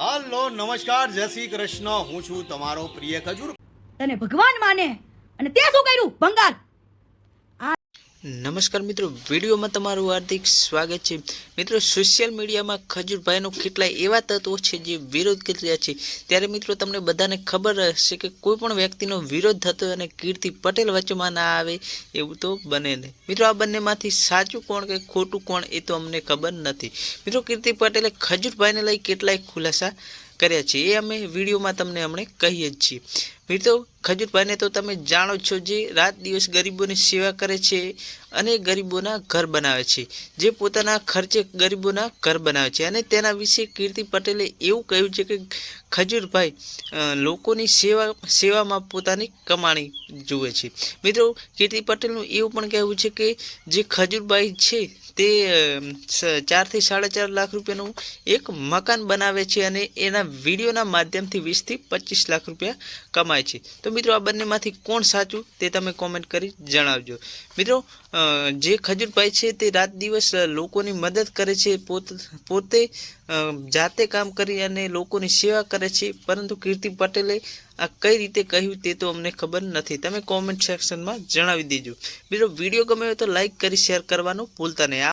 હાલો, નમસ્કાર, જય શ્રી કૃષ્ણ. હું છું તમારો પ્રિય ખજૂર. તને ભગવાન માને. અને તે શું કર્યું? ભંગાર. નમસ્કાર મિત્રો, વિડીયોમાં તમારું હાર્દિક સ્વાગત છે. મિત્રો સોશિયલ મીડિયામાં ખજૂરભાઈનો કેટલાય એવા તત્વો છે જે વિરોધ કરી રહ્યા છે. ત્યારે મિત્રો, તમને બધાને ખબર હશે કે કોઈ પણ વ્યક્તિનો વિરોધ થતો અને કીર્તિ પટેલ વચ્ચેમાં ના આવે એવું તો બને નહીં. મિત્રો, આ બંનેમાંથી સાચું કોણ કે ખોટું કોણ એ તો અમને ખબર નથી. મિત્રો, કીર્તિ પટેલે ખજૂરભાઈને લઈ કેટલાય ખુલાસા કર્યા છે. એ અમે વિડીયોમાં તમને હમણે કહીએ જ છીએ. મિત્રો ખજૂરભાઈને તો તમે જાણો છો જે રાત દિવસ ગરીબોની સેવા કરે છે અને ગરીબોના ઘર બનાવે છે, જે પોતાના ખર્ચે ગરીબોના ઘર બનાવે છે. અને તેના વિશે કીર્તિ પટેલે એવું કહ્યું છે કે ખજૂરભાઈ લોકોની સેવા, સેવામાં પોતાની કમાણી જુએ છે. મિત્રો, કીર્તિ પટેલનું એવું પણ કહેવું છે કે જે ખજૂરભાઈ છે તે ચારથી સાડા ચાર લાખ રૂપિયાનું એક મકાન બનાવે છે અને એના વિડીયોના માધ્યમથી વીસથી પચીસ લાખ રૂપિયા કમાય છે. તો મિત્રો આ બંનેમાંથી કોણ સાચું તે તમે કોમેન્ટ કરી જણાવજો. મિત્રો જે ખજૂરભાઈ છે તે રાત દિવસ લોકોની મદદ કરે છે, પોત, પોતે જાતે કામ કરી અને લોકોની સેવા કરે છે. પરંતુ કીર્તિ પટેલે આ કઈ રીતે કહ્યું તે તો અમને ખબર નથી. તમે કોમેન્ટ સેક્શનમાં જણાવી દેજો. મિત્રો વીડિયો ગમે હોય તો લાઈક કરી શેર કરવાનું ભૂલતા નહીં.